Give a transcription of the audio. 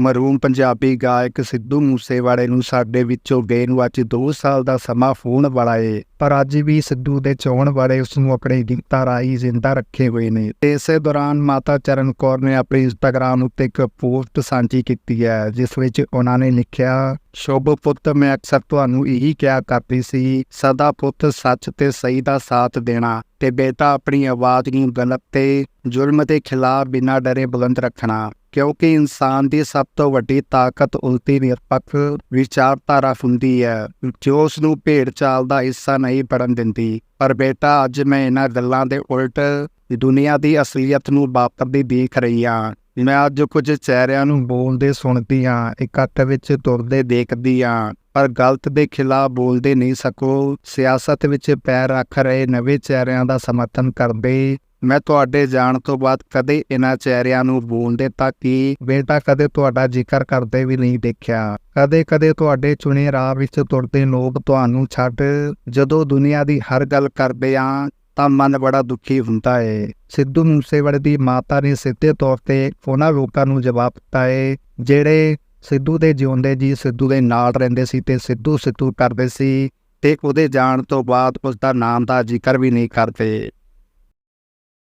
ਮਰੂਮ ਪੰਜਾਬੀ ਗਾਇਕ ਸਿੱਧੂ ਮੂਸੇਵਾਲੇ ਨੂੰ ਸਾਡੇ ਵਿੱਚੋਂ ਗਏ ਨੂੰ ਅੱਜ 2 ਸਾਲ ਦਾ ਸਮਾਂ ਹੋਣ ਵਾਲਾ ਏ। ਪਰ ਅੱਜ ਵੀ ਸਿੱਧੂ ਦੇ ਚਾਹਣ ਵਾਲੇ ਉਸ ਨੂੰ ਆਪਣੇ ਗੀਤਾਂ ਰਾਹੀਂ ਜ਼ਿੰਦਾ ਰੱਖੇ ਹੋਏ ਨੇ। ਤੇ ਇਸੇ ਦੌਰਾਨ ਮਾਤਾ ਚਰਨ ਕੌਰ ਨੇ ਆਪਣੇ ਇੰਸਟਾਗ੍ਰਾਮ ਉੱਤੇ ਇੱਕ ਪੋਸਟ ਸਾਂਝੀ ਕੀਤੀ ਹੈ, ਜਿਸ ਵਿੱਚ ਉਹਨਾਂ ਨੇ ਲਿਖਿਆ ਸ਼ੁਭ ਪੁੱਤ, ਮੈਂ ਅਕਸਰ ਤੁਹਾਨੂੰ ਇਹੀ ਕਿਹਾ ਕਰਦੀ ਸੀ, ਸਦਾ ਪੁੱਤ ਸੱਚ ਤੇ ਸਹੀ ਦਾ ਸਾਥ ਦੇਣਾ ਤੇ ਬੇਟਾ ਆਪਣੀ ਆਵਾਜ਼ ਨੂੰ ਗਲਤ ਤੇ ਜ਼ੁਲਮ ਦੇ ਖਿਲਾਫ ਬਿਨਾਂ ਡਰੇ ਬੁਲੰਦ ਰੱਖਣਾ, ਕਿਉਂਕਿ ਇਨਸਾਨ ਦੀ ਸਭ ਤੋਂ ਵੱਡੀ ਤਾਕਤ ਉਲਟੀ ਨਿਰਪੱਖ ਵਿਚਾਰਧਾਰਾ ਹੁੰਦੀ ਹੈ, ਜੋ ਉਸ ਨੂੰ ਭੇਡ ਚਾਲ ਦਾ ਹਿੱਸਾ ਨਹੀਂ ਬਣਨ ਦਿੰਦੀ। ਪਰ ਬੇਟਾ, ਅੱਜ ਮੈਂ ਇਹਨਾਂ ਗੱਲਾਂ ਦੇ ਉਲਟ ਦੁਨੀਆ ਦੀ ਅਸਲੀਅਤ ਨੂੰ ਵਾਪਰਦੀ ਦੇਖ ਰਹੀ ਹਾਂ। ਮੈਂ ਅੱਜ ਕੁਝ ਚਿਹਰਿਆਂ ਨੂੰ ਬੋਲਦੇ ਸੁਣਦੀ ਹਾਂ ਇਕੱਠ ਵਿੱਚ ਤੁਰਦੇ ਦੇਖਦੀ ਹਾਂ, ਪਰ ਗਲਤ ਦੇ ਖਿਲਾਫ ਬੋਲਦੇ ਨਹੀਂ ਸਕੋ। ਸਿਆਸਤ ਵਿੱਚ ਪੈਰ ਰੱਖ ਰਹੇ ਨਵੇਂ ਚਿਹਰਿਆਂ ਦਾ ਸਮਰਥਨ ਕਰਦੇ। ਮੈਂ ਤੁਹਾਡੇ ਜਾਣ ਤੋਂ ਬਾਅਦ ਕਦੇ ਇਹਨਾਂ ਚਿਹਰਿਆਂ ਨੂੰ ਬੋਲਦੇ ਤਾਂ ਕਿ? ਬੇਟਾ, ਕਦੇ ਤੁਹਾਡਾ ਜ਼ਿਕਰ ਕਰਦੇ ਵੀ ਨਹੀਂ ਦੇਖਿਆ। ਕਦੇ ਕਦੇ ਤੁਹਾਡੇ ਚੁਣੇ ਰਾਹ ਵਿੱਚ ਤੁਰਦੇ ਲੋਕ ਤੁਹਾਨੂੰ ਛੱਡ। ਜਦੋਂ ਦੁਨੀਆ ਦੀ ਹਰ ਗੱਲ ਕਰਦੇ ਆ ਤਾਂ ਮਨ ਬੜਾ ਦੁਖੀ ਹੁੰਦਾ ਏ। ਸਿੱਧੂ ਮੂਸੇਵਾਲੇ ਦੀ ਮਾਤਾ ਨੇ ਸਿੱਧੇ ਤੌਰ ਤੇ ਉਹਨਾਂ ਲੋਕਾਂ ਨੂੰ ਜਵਾਬ ਦਿੱਤਾ ਹੈ ਜਿਹੜੇ ਸਿੱਧੂ ਦੇ ਜਿਉਂਦੇ ਜੀ ਸਿੱਧੂ ਦੇ ਨਾਲ ਰਹਿੰਦੇ ਸੀ ਤੇ ਸਿੱਧੂ ਸਿੱਧੂ ਕਰਦੇ ਸੀ ਤੇ ਉਹਦੇ ਜਾਣ ਤੋਂ ਬਾਅਦ ਉਸ ਦਾ ਨਾਮ ਦਾ ਜ਼ਿਕਰ ਵੀ ਨਹੀਂ ਕਰਦੇ।